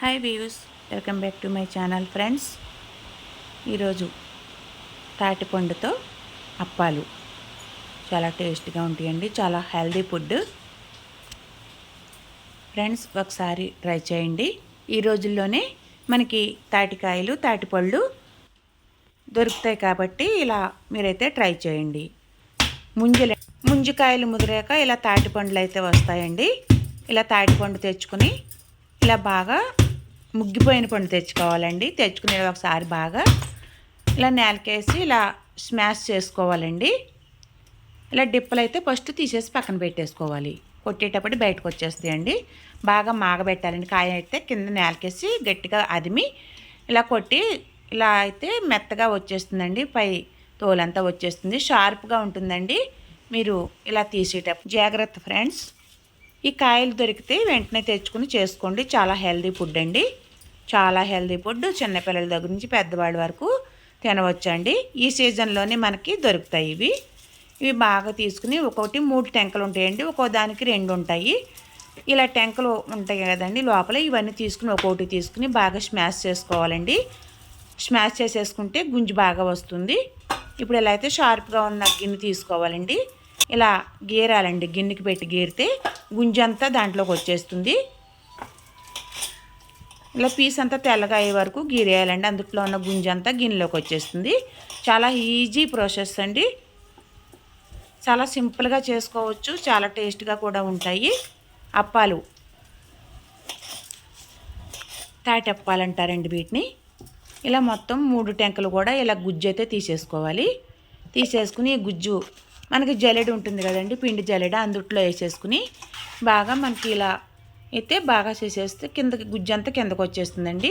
Hi views welcome back to my channel friends ఈరోజు తాటిపండుతో అప్పాలు. చాలా టేస్ట్గా ఉంటాయండి చాలా హెల్దీ ఫుడ్. ఫ్రెండ్స్ ఒకసారి ట్రై చేయండి. ఈ రోజుల్లోనే మనకి తాటికాయలు తాటిపళ్ళు దొరుకుతాయి కాబట్టి ఇలా మీరైతే ట్రై చేయండి. ముంజలే ముంజికాయలు ముదిరాక ఇలా తాటిపండ్లు అయితే వస్తాయండి. ఇలా తాటిపండు తెచ్చుకుని ఇలా బాగా ముగ్గిపోయిన పండు తెచ్చుకోవాలండి. తెచ్చుకుని ఒకసారి బాగా ఇలా నేలకేసి ఇలా స్మాష్ చేసుకోవాలండి. ఇలా డిప్పలు అయితే ఫస్ట్ తీసేసి పక్కన పెట్టేసుకోవాలి. కొట్టేటప్పుడు బయటకు వచ్చేస్తాయండి. బాగా మాగబెట్టాలండి. కాయ అయితే కింద నేలకేసి గట్టిగా అదిమి ఇలా కొట్టి ఇలా అయితే మెత్తగా వచ్చేస్తుందండి. పై తోలంతా వచ్చేస్తుంది. షార్ప్గా ఉంటుందండి. మీరు ఇలా తీసేటప్పుడు జాగ్రత్త ఫ్రెండ్స్. ఈ కాయలు దొరికితే వెంటనే తెచ్చుకుని చేసుకోండి. చాలా హెల్దీ ఫుడ్ అండి. చాలా హెల్దీ ఫుడ్ చిన్నపిల్లల దగ్గర నుంచి పెద్దవాళ్ళ వరకు తినవచ్చండి. ఈ సీజన్లోనే మనకి దొరుకుతాయి ఇవి. ఇవి బాగా తీసుకుని ఒకటి మూడు టెంకలు ఉంటాయండి. ఒక్కో దానికి రెండు ఉంటాయి. ఇలా టెంకలు ఉంటాయి కదండి లోపల. ఇవన్నీ తీసుకుని ఒక్కొక్కటి తీసుకుని బాగా స్మాష్ చేసుకోవాలండి. స్మాష్ చేసేసుకుంటే గుంజు బాగా వస్తుంది. ఇప్పుడు ఇలా అయితే షార్ప్గా ఉన్న గిన్నె తీసుకోవాలండి. ఇలా గీరాలండి గిన్నెకి పెట్టి గీరితే గుంజంతా దాంట్లోకి వచ్చేస్తుంది. ఇలా పీస్ అంతా తెల్లగా అయ్యే వరకు గీరేయాలండి అందుట్లో ఉన్న గుంజంతా గిన్నెలోకి వచ్చేస్తుంది. చాలా ఈజీ ప్రాసెస్ అండి. చాలా సింపుల్గా చేసుకోవచ్చు చాలా టేస్ట్గా కూడా ఉంటాయి. అప్పాలు. తాటి అప్పాలు అంటారండి వీటిని. ఇలా మొత్తం మూడు టెంకలు కూడా ఇలా గుజ్జు అయితే తీసేసుకోవాలి. తీసేసుకుని ఈ గుజ్జు మనకి జల్లెడ ఉంటుంది కదండి పిండి జల్లెడ అందుట్లో వేసేసుకుని బాగా మనకి ఇలా అయితే బాగా చేసేస్తే కిందకి గుజ్జంతా కిందకు వచ్చేస్తుందండి.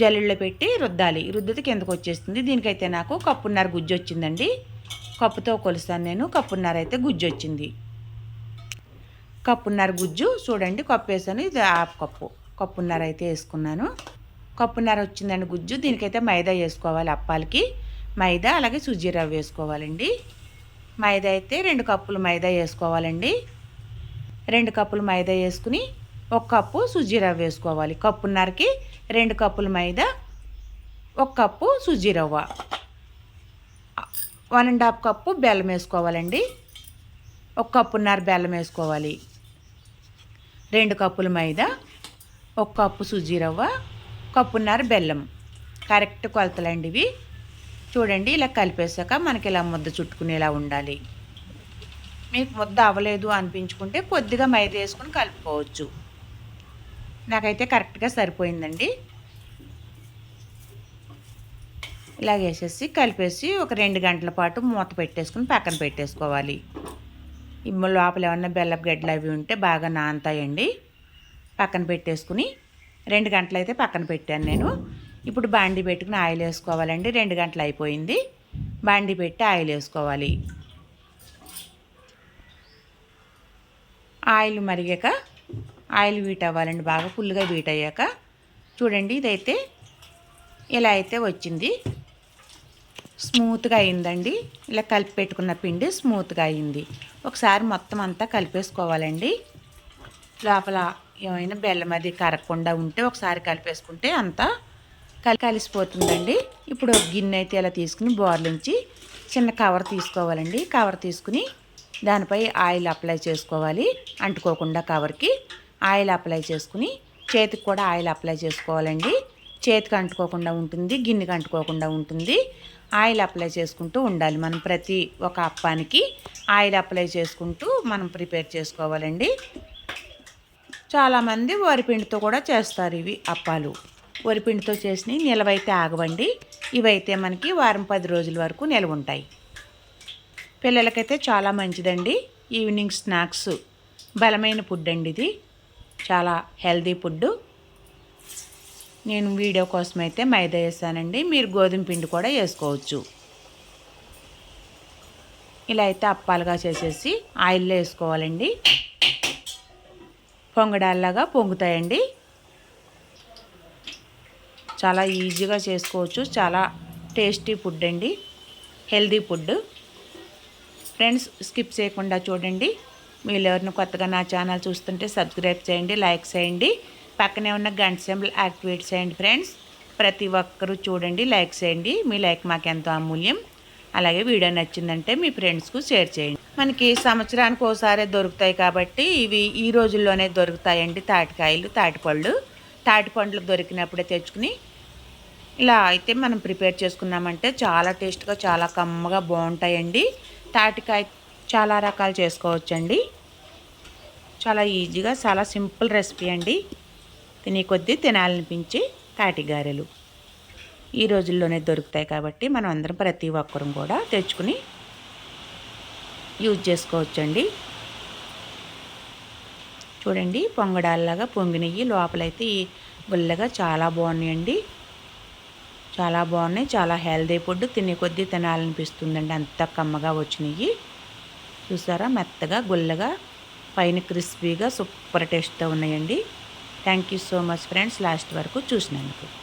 జల్లెడలో పెట్టి రుద్దాలి. రుద్దితే కిందకు వచ్చేస్తుంది. దీనికైతే నాకు కప్పున్నర గుజ్జు వచ్చిందండి. కప్పుతో కొలుస్తాను నేను. కప్పున్నర అయితే గుజ్జు వచ్చింది. కప్పున్నర గుజ్జు చూడండి కప్పు వేసాను. ఇది హాఫ్ కప్పు. కప్పున్నర అయితే వేసుకున్నాను. కప్పున్నర వచ్చిందండి గుజ్జు. దీనికైతే మైదా వేసుకోవాలి అప్పాలకి. మైదా అలాగే సుజీ రవ్వ వేసుకోవాలండి. మైదా అయితే రెండు కప్పులు మైదా వేసుకోవాలండి. రెండు కప్పులు మైదా వేసుకుని ఒక కప్పు సుజీ రవ్వ వేసుకోవాలి. కప్పున్నరకి రెండు కప్పులు మైదా ఒక కప్పు సుజీ రవ్వ. వన్ అండ్ హాఫ్ కప్పు బెల్లం వేసుకోవాలండి. ఒక కప్పున్నర బెల్లం వేసుకోవాలి. రెండు కప్పులు మైదా ఒక కప్పు సుజీ రవ్వ కప్పున్నర బెల్లం. కరెక్ట్ కొలతలండి ఇవి. చూడండి ఇలా కలిపేసాక మనకి ఇలా ముద్ద చుట్టుకునేలా ఉండాలి. మీకు ముద్ద అవ్వలేదు అనిపించుకుంటే కొద్దిగా మైదా వేసుకుని కలుపుకోవచ్చు. నాకైతే కరెక్ట్గా సరిపోయిందండి. ఇలా వేసేసి కలిపేసి ఒక రెండు గంటల పాటు మూత పెట్టేసుకుని పక్కన పెట్టేసుకోవాలి. ఇమ్మ లోపల ఏమన్నా బెల్లపు గడ్డలు అవి ఉంటే బాగా నానతాయండి. పక్కన పెట్టేసుకుని రెండు గంటలైతే పక్కన పెట్టాను నేను. ఇప్పుడు బాండి పెట్టుకుని ఆయిల్ వేసుకోవాలండి. రెండు గంటలు అయిపోయింది. బాండి పెట్టి ఆయిల్ వేసుకోవాలి. ఆయిల్ మరిగాక ఆయిల్ వీట్ అవ్వాలండి. బాగా ఫుల్గా వీట్ అయ్యాక. చూడండి ఇదైతే ఇలా అయితే వచ్చింది. స్మూత్గా అయిందండి. ఇలా కలిపి పెట్టుకున్న పిండి స్మూత్గా అయింది. ఒకసారి మొత్తం అంతా కలిపేసుకోవాలండి. లోపల ఏమైనా బెల్లం అది కరగకుండా ఉంటే ఒకసారి కలిపేసుకుంటే అంతా కలిసిపోతుందండి. ఇప్పుడు గిన్నె అయితే ఇలా తీసుకుని బోర్లించి చిన్న కవర్ తీసుకోవాలండి. కవర్ తీసుకుని దానిపై ఆయిల్ అప్లై చేసుకోవాలి. అంటుకోకుండా కవర్కి ఆయిల్ అప్లై చేసుకుని చేతికి కూడా ఆయిల్ అప్లై చేసుకోవాలండి. చేతికి అంటుకోకుండా ఉంటుంది గిన్నెకి అంటుకోకుండా ఉంటుంది. ఆయిల్ అప్లై చేసుకుంటూ ఉండాలి. మనం ప్రతి ఒక అప్పానికి ఆయిల్ అప్లై చేసుకుంటూ మనం ప్రిపేర్ చేసుకోవాలండి. చాలామంది వరిపిండితో కూడా చేస్తారు ఇవి అప్పాలు. వరిపిండితో చేసినవి నిలవైతే ఆగవండి. ఇవైతే మనకి వారం పది రోజుల వరకు నిలవ ఉంటాయి పిల్లలకైతే చాలా మంచిదండి. Evening snacks. బలమైన ఫుడ్ అండి ఇది. చాలా హెల్దీ ఫుడ్ నేను వీడియో కోసం అయితే మైదా వేసానండి. మీరు గోధుమ పిండి కూడా వేసుకోవచ్చు. ఇలా అయితే అప్పాలుగా చేసేసి ఆయిల్లో వేసుకోవాలండి. పొంగడాల్లాగా పొంగుతాయండి. చాలా ఈజీగా చేసుకోవచ్చు. చాలా టేస్టీ ఫుడ్ అండి. Healthy food. ఫ్రెండ్స్ స్కిప్ చేయకుండా చూడండి. మీరు ఎవరిని కొత్తగా నా ఛానల్ చూస్తుంటే సబ్స్క్రైబ్ చేయండి లైక్ చేయండి. పక్కనే ఉన్న గంట సింబల్ యాక్టివేట్ చేయండి ఫ్రెండ్స్. ప్రతి ఒక్కరూ చూడండి లైక్ చేయండి. మీ లైక్ మాకు ఎంతో అమూల్యం. అలాగే వీడియో నచ్చిందంటే మీ ఫ్రెండ్స్కు షేర్ చేయండి. మనకి సంవత్సరానికి ఒకసారి దొరుకుతాయి కాబట్టి ఇవి ఈ రోజుల్లోనే దొరుకుతాయండి. తాటికాయలు తాటిపళ్ళు. తాటిపండ్లు దొరికినప్పుడే తెచ్చుకుని ఇలా అయితే మనం ప్రిపేర్ చేసుకున్నామంటే చాలా టేస్ట్గా చాలా కమ్మగా బాగుంటాయండి. తాటికాయ చాలా రకాలు చేసుకోవచ్చండి. చాలా ఈజీగా చాలా సింపుల్ రెసిపీ అండి. తినే కొద్దీ తినాలనిపించి తాటిగారెలు. ఈ రోజుల్లోనే దొరుకుతాయి కాబట్టి మనం అందరం ప్రతి ఒక్కరం కూడా తెచ్చుకుని యూజ్ చేసుకోవచ్చండి. చూడండి పొంగడాల్లాగా పొంగినవి లోపలైతే ఈ గుల్లగా చాలా బాగున్నాయండి. చాలా బాగున్నాయి చాలా హెల్దీ ఫుడ్. తినే కొద్దీ తినాలనిపిస్తుందండి. అంత కమ్మగా వచ్చినాయి. చూసారా? మెత్తగా గుల్లగా పైన క్రిస్పీగా సూపర్ టేస్ట్తో ఉన్నాయండి. Thank you so much friends. Last వరకు చూసినందుకు.